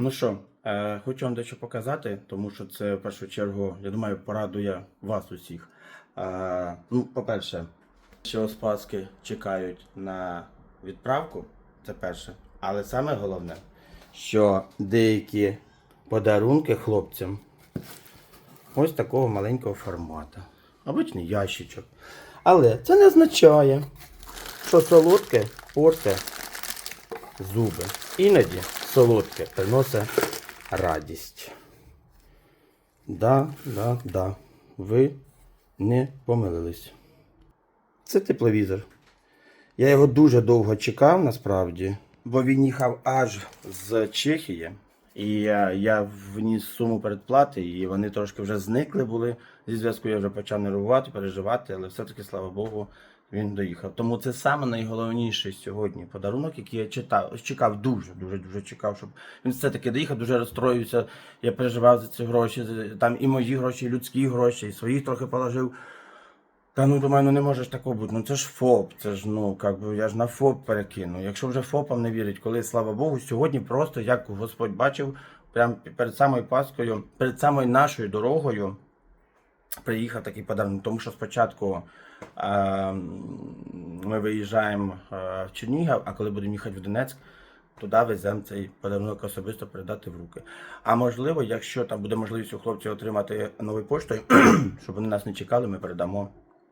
Ну що, е, хочу вам дещо показати, тому що це в першу чергу, я думаю, порадує вас усіх. Е, ну, по-перше, що спаски чекають на відправку, це перше. Але саме головне, що деякі подарунки хлопцям ось такого маленького формату. Обичний ящичок. Але це не означає, що солодке порте зуби. Іноді солодке приносить радість. Да, да, да. Ви не помилились. Це тепловізор. Я його дуже довго чекав насправді, бо він їхав аж з Чехії. І я, я вніс суму передплати, і вони трошки вже зникли були. Зі зв'язку я вже почав нервувати, переживати, але все-таки, слава Богу, він доїхав. Тому це саме найголовніший сьогодні подарунок, який я читав, чекав дуже, дуже, дуже чекав, щоб він все-таки доїхав, дуже розстроївся. Я переживав за ці гроші, там і мої гроші, і людські гроші, і своїх трохи положив. Та ну думаю, ну не може ж такого бути. Ну це ж ФОП, це ж ну как би я ж на ФОП перекину. Якщо вже ФОПам не вірять, коли слава Богу, сьогодні просто як Господь бачив, прямо перед самою Паскою, перед самою нашою дорогою приїхав такий подарунок. Тому що спочатку е, ми виїжджаємо е, в Чернігів, а коли будемо їхати в Донецьк, туди веземо цей подарунок особисто передати в руки. А можливо, якщо там буде можливість у хлопців отримати новою поштою, щоб вони нас не чекали, ми передамо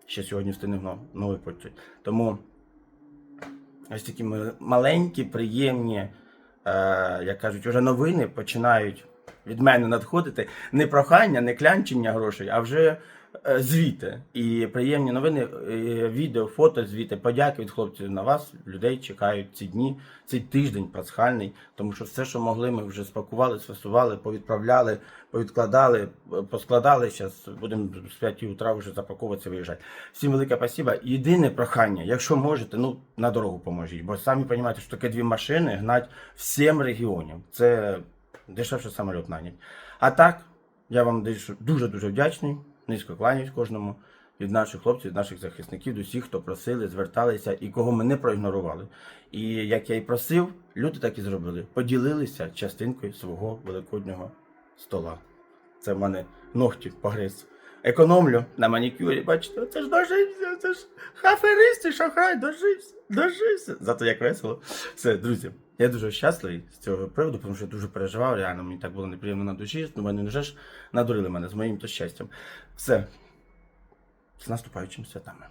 ще сьогодні встигнемо новою поштою. Тому ось такі маленькі, приємні, е, як кажуть, вже новини починають від мене надходити. Не прохання, не клянчення грошей, а вже е, звіти. І приємні новини, е, відео, фото, звіти, подяки від хлопців на вас, людей чекають ці дні, цей тиждень пасхальний, тому що все, що могли, ми вже спакували, сфасували, повідправляли, повідкладали, е, поскладали. Зараз будемо з 5 утра вже запаковуватися, виїжджати. Всім велике спасибо. Єдине прохання, якщо можете, ну на дорогу поможіть, бо самі розумієте, що таке дві машини гнать в 7 регіонів. Це дешевше самоліт нанять. А так, я вам дуже дуже вдячний. Низько кланяюсь кожному від наших хлопців, від наших захисників, до всіх, хто просили, зверталися і кого ми не проігнорували. І як я і просив, люди так і зробили. Поділилися частинкою свого великоднього стола. Це в мене ногті погриз. Економлю на манікюрі, бачите, це ж дожився, це ж хаферисти, шахрай, дожився, дожився. Зато як весело. Все, друзі, я дуже щасливий з цього приводу, тому що я дуже переживав, реально мені так було неприємно на душі, ну вони вже ж надурили мене з моїм то щастям. Все. З наступаючими святами.